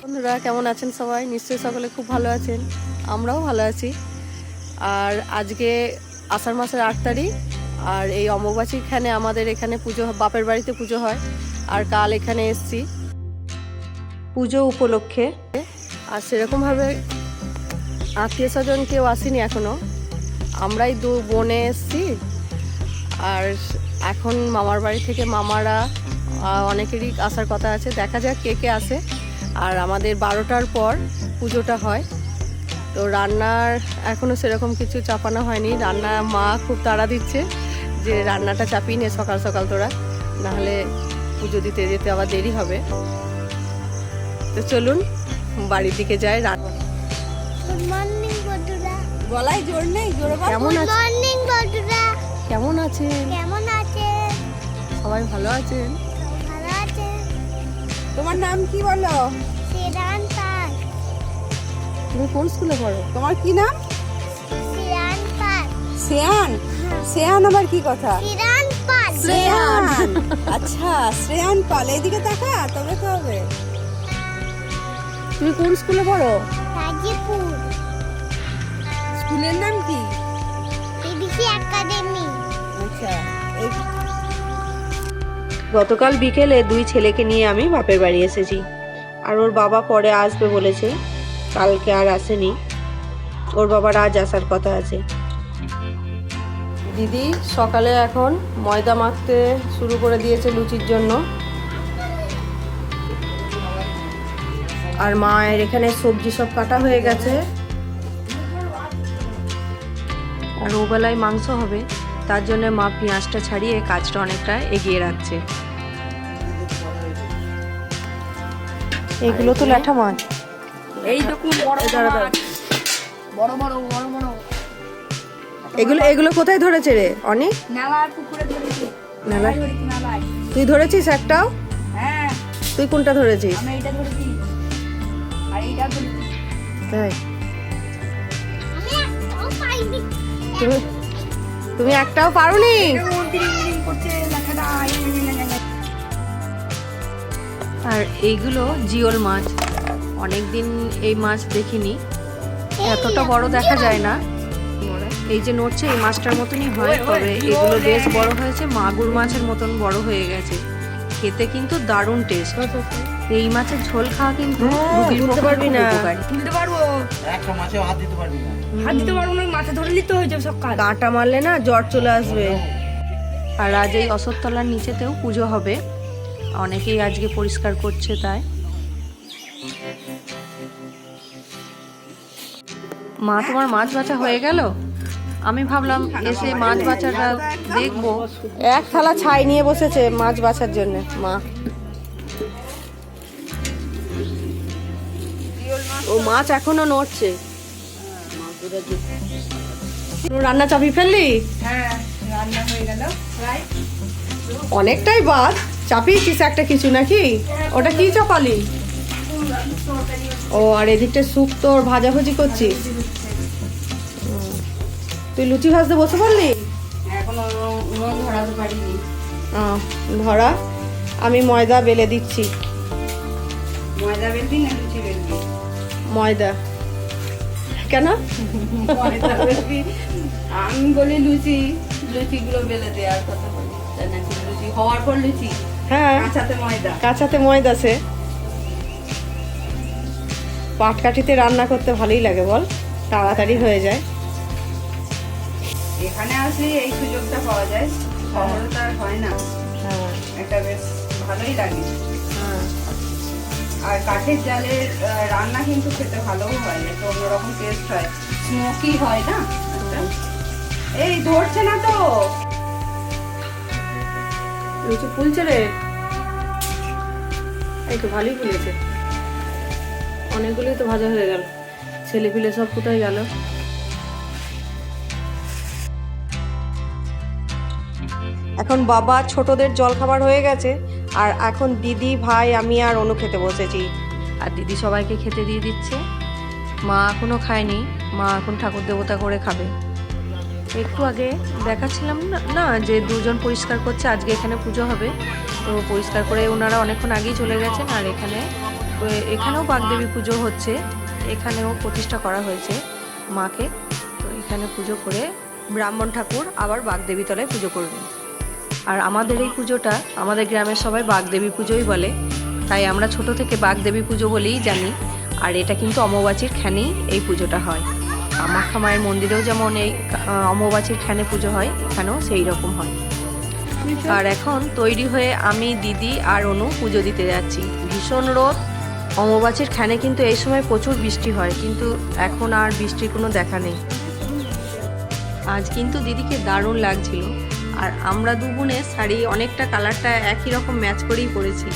বন্ধুরা, কেমন আছেন সবাই? নিশ্চয়ই সকলে খুব ভালো আছেন। আমরাও ভালো আছি। আর আজকে আষাঢ় মাসের আট তারিখ, আর এই অম্বুবাচীখানে আমাদের এখানে পুজো বাপের বাড়িতে পুজো হয়, আর কাল এখানে এসছি পুজো উপলক্ষে। আর সেরকমভাবে আত্মীয় স্বজন কেউ আসেনি এখনও আমরাই দু বোনে এসছি। আর এখন মামার বাড়ি থেকে মামারা অনেকেরই আসার কথা আছে। দেখা যাক কে কে আসে। আর আমাদের বারোটার পর পুজোটা হয়। তো রান্নার এখনও সেরকম কিছু চাপানো হয়নি। রান্না মা খুব তাড়া দিচ্ছে যে রান্নাটা চাপিয়ে নে সকাল সকাল তোরা। নাহলে পুজো দিতে যেতে আবার দেরি হবে। তো চলুন বাড়ির দিকে যাই। বন্ধুরা। গলায় জোর নেই? জোর কেমন আছে কেমন আছেন? কেমন আছেন? সবাই ভালো আছেন? তোমার নাম কি বলো? সিরান পাল। তুমি কোন স্কুলে পড়ো? তোমার কি নাম? সিরান পাল। শ্রেয়ান? শ্রেয়ান আবার কি কথা? সিরান পাল। শ্রেয়ান। আচ্ছা শ্রেয়ান পাল এইদিকে তাকা তবে তো হবে। তুমি কোন স্কুলে পড়ো? গাজীপুর। স্কুলের নাম কি? BBC academy. আচ্ছা গতকাল বিকেলে দুই ছেলেকে নিয়ে আমি বাপের বাড়ি এসেছি। আর ওর বাবা পরে আসবে বলেছে। কালকে আর আসেনি। ওর বাবার আজ আসার কথা আছে। দিদি, সকালে এখন ময়দা মাখতে শুরু করে দিয়েছে লুচির জন্য। আর মায়ের এখানে সবজি সব কাটা হয়ে গেছে। আর ওবেলায় মাংস হবে। তার জন্য মা পেঁয়াজটা ছাড়িয়ে কাজটা অনেকটা এগিয়ে রাখছে। এগুলো তো ল্যাঠা মাছ। এই দেখুন বড় দাঁড়া, দাঁড়া। বড় বড় বড় বড়। এগুলো এগুলো কোথায় ধরেছে রে অনেক নালার পুকুরে ধরেছি। নালা তুই ধরেছিস একটাও? হ্যাঁ। তুই কোনটা ধরেছিস? আমি এইটা ধরেছি। আর এইটা ধরেছি। তাই আমি একটাও পাইনি। তুমি একটাও পারোনি? আর এইগুলো জিওল মাছ। অনেক দিন এই মাছ দেখিনি। এতটা বড় দেখা যায় না। এই যে নড়ছে, এই মাছটার মতনই হয়, তবে এগুলো বেশ বড় হয়েছে। মাগুর মাছের মতন বড় হয়ে গেছে। খেতে কিন্তু দারুণ টেস্ট এই মাছের ঝোল খাওয়া কিন্তু রুগীর তুলতে পক্ষে পারবি না। তুলতে পারব? একটা মাছেও হাত দিতে পারবি না। হাত দিতে পারব না মাথা ধরে নিতে হয়ে যাবে সব কাঁটা মারলে না জ্বর চলে আসবে। আর আজ এই অশোকতলার নিচেতেও পুজো হবে। অনেকেই আজকে পরিষ্কার করছে তাই। মা তোমার মাছ বাছা হয়ে গেল? আমি ভাবলাম এসে মাছ বাছাটা দেখব। এক থালা ছাই নিয়ে বসেছে মাছ বাছার জন্য মা। ও মাছ এখনও নড়ছে। রান্না চাপি ফেললি? অনেকটাই বাদ। চাপিয়েছিস একটা কিছু নাকি? ওটা কি চাপালি? ও, আর এদিকটা স্যুপ তোর ভাজাভুজি করছিস। তুই লুচি ভাজতে বসে পারলি ধরা। আমি ময়দা বেলে দিচ্ছি। ময়দা বেলবি না লুচি ময়দা। কেন? আমি বলি লুচি লুচিগুলো বেলে দেওয়ার কথা বলি। লুচি? হওয়ার পর লুচি? হ্যাঁ। কাঁচাতে ময়দা? কাঁচাতে ময়দা সে পাটকাঠিতে রান্না করতে ভালোই লাগে বল। তাড়াতাড়ি হয়ে যায়। এখানে আসলে এই সুযোগটা পাওয়া যায়। শহরে তো আর হয় না। হ্যাঁ। একটা বেশ ভালোই লাগে। আর কাঠের জালের রান্না কিন্তু খেতে ভালোও হয় একটু অন্যরকম টেস্ট হয়। স্মোকি হয় না? এই ধরছে না তো। লুচি ফুলছে রে। এই তো ভালোই ফুলেছে। অনেকগুলোই তো ভাজা হয়ে গেল। ছেলে পিলে সব কোথায় গেল? এখন বাবা ছোটদের জল খাবার হয়ে গেছে। আর এখন দিদি, ভাই, আমি আর অনু খেতে বসেছি। আর দিদি সবাইকে খেতে দিয়ে দিচ্ছে। মা এখনও খায়নি। মা এখন ঠাকুর দেবতা করে খাবে। একটু আগে দেখাচ্ছিলাম না না, যে দুজন পরিষ্কার করছে, আজকে এখানে পুজো হবে। তো পরিষ্কার করে ওনারা অনেকক্ষণ আগেই চলে গেছেন আর এখানে এখানেও বাগদেবী পুজো হচ্ছে। এখানেও প্রতিষ্ঠা করা হয়েছে মাকে। তো এখানে পুজো করে ব্রাহ্মণ ঠাকুর আবার বাগদেবী তলায় পুজো করবেন। আর আমাদের এই পুজোটা আমাদের গ্রামের সবাই বাগদেবী পুজোই বলে। তাই আমরা ছোট থেকে বাগদেবী পুজো বলেই জানি। আর এটা কিন্তু অমাবাসীর খ্যানেই এই পুজোটা হয়। কামাখ্যা মায়ের মন্দিরেও যেমন এই আহ, অমাবাসীর খ্যানে পুজো হয় এখানেও সেই রকম হয়। আর এখন তৈরি হয়ে আমি দিদি আর অনু পুজো দিতে যাচ্ছি। ভীষণ রোদ। অমাবাসীর খ্যানে কিন্তু এই সময় প্রচুর বৃষ্টি হয় কিন্তু এখন আর বৃষ্টির কোনো দেখা নেই। আজ কিন্তু দিদিকে দারুণ লাগছিল। আর আমরা দু শাড়ি অনেকটা কালারটা একই রকম ম্যাচ করেই পরেছি।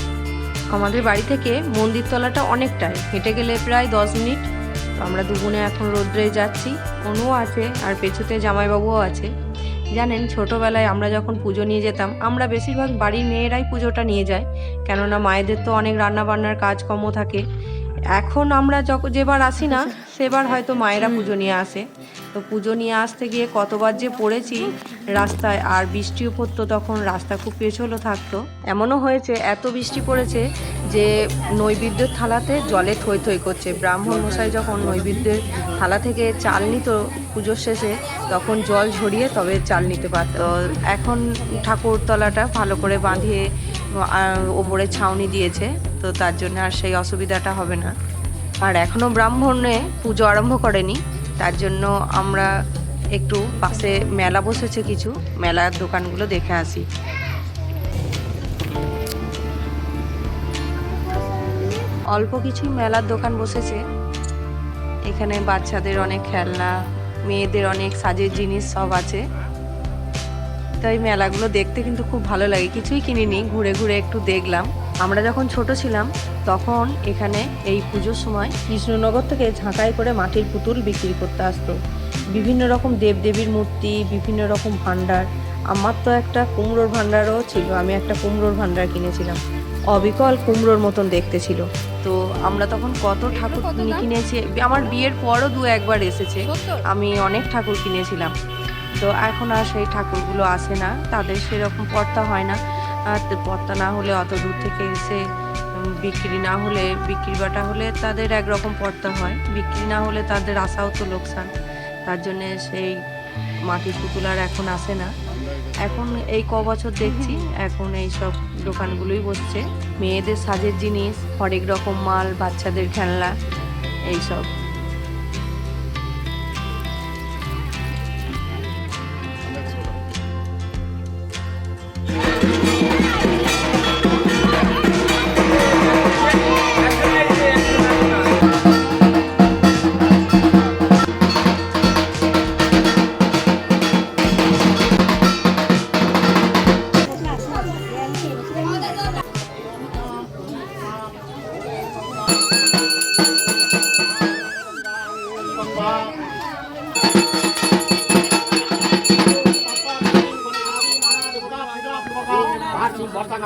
আমাদের বাড়ি থেকে মন্দির তলাটা অনেকটাই, হেঁটে গেলে প্রায় দশ মিনিট। তো আমরা দু বোনে এখন রোদ্রে যাচ্ছি। অনুও আছে আর পেছুতে জামাইবাবুও আছে। জানেন, ছোটোবেলায় আমরা যখন পুজো নিয়ে যেতাম, আমরা বেশিরভাগ বাড়ির মেয়েরাই পুজোটা নিয়ে যায়। কেননা মায়েদের তো অনেক রান্না বান্নার কাজকর্ম থাকে। এখন আমরা যখন যেবার আসি না, সেবার হয়তো মায়েরা পুজো নিয়ে আসে। তো পুজো নিয়ে আসতে গিয়ে কতবার যে পড়েছি রাস্তায়, আর বৃষ্টিও পড়তো তখন, রাস্তা খুব পেছলও থাকতো। এমনও হয়েছে, এত বৃষ্টি পড়েছে যে নৈবেদ্যের থালাতে জলে থই থই করছে। ব্রাহ্মণ মশাই যখন নৈবেদ্যের থালা থেকে চাল নিত পুজোর শেষে, তখন জল ঝরিয়ে তবে চাল নিতে পারত। এখন ঠাকুর তলাটা ভালো করে বাঁধিয়ে ওপরে ছাউনি দিয়েছে, তো তার জন্য আর সেই অসুবিধাটা হবে না। আর এখনও ব্রাহ্মণে পুজো আরম্ভ করেনি। তার জন্য আমরা একটু পাশে মেলা বসেছে কিছু, মেলার দোকানগুলো দেখে আসি। অল্প কিছু মেলার দোকান বসেছে। এখানে বাচ্চাদের অনেক খেলনা, মেয়েদের অনেক সাজের জিনিস সব আছে। তো এই মেলাগুলো দেখতে কিন্তু খুব ভালো লাগে। কিছুই কিনিনি, ঘুরে ঘুরে একটু দেখলাম। আমরা যখন ছোট ছিলাম তখন এখানে এই পুজোর সময় কৃষ্ণনগর থেকে ঝাঁকাই করে মাটির পুতুল বিক্রি করতে আসতো। বিভিন্ন রকম দেবদেবীর মূর্তি বিভিন্ন রকম ভাণ্ডার। আমার তো একটা কুমড়োর ভাণ্ডারও ছিল আমি একটা কুমড়োর ভাণ্ডার কিনেছিলাম। অবিকল কুমড়োর মতন দেখতে ছিল। তো আমরা তখন কত ঠাকুর কিনেছি আমার বিয়ের পরও দু একবার এসেছে। আমি অনেক ঠাকুর কিনেছিলাম। তো এখন আর সেই ঠাকুরগুলো আসে না তাদের সেরকম পর্তা হয় না। আর পর্তা না হলে, অত দূর থেকে এসে বিক্রি না হলে বিক্রি বাটা হলে তাদের একরকম পর্তা হয়। বিক্রি না হলে তাদের আসাও তো লোকসান। তার জন্যে সেই মাটির পুতুল আর এখন আসে না। এখন এই ক বছর দেখছি, এখন এই সব দোকানগুলোই বসছে। মেয়েদের সাজের জিনিস, হরেক রকম মাল, বাচ্চাদের খেলনা, এইসব।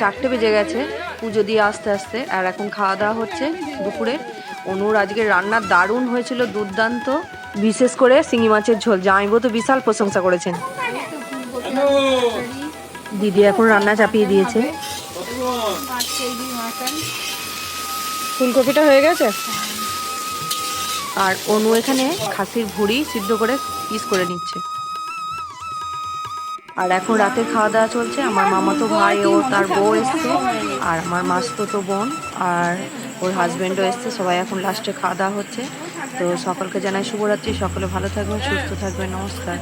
চারটে বেজে গেছে, পুজো দিয়ে আস্তে আস্তে। আর এখন খাওয়া দাওয়া হচ্ছে দুপুরে। অনুর আজকে রান্না দারুণ হয়েছিল, দুর্দান্ত। বিশেষ করে শিঙি মাছের ঝোল। জামাইবু তো বিশাল প্রশংসা করেছেন। দিদি এখন রান্না চাপিয়ে দিয়েছে। ফুলকপিটা হয়ে গেছে? আর অনু এখানে খাসির ভুড়ি সিদ্ধ করে পিস করে নিচ্ছে। আর এখন রাতে খাওয়া দাওয়া চলছে। আমার মামা তো ভাই, ও তার বউ এসছে। আর আমার মাসতো বোন, আর ওর হাজব্যান্ডও এসছে। সবাই এখন লাস্টে খাওয়া দাওয়া হচ্ছে। তো সকলকে জানাই শুভরাত্রি। সকলে ভালো থাকবেন, সুস্থ থাকবেন। নমস্কার।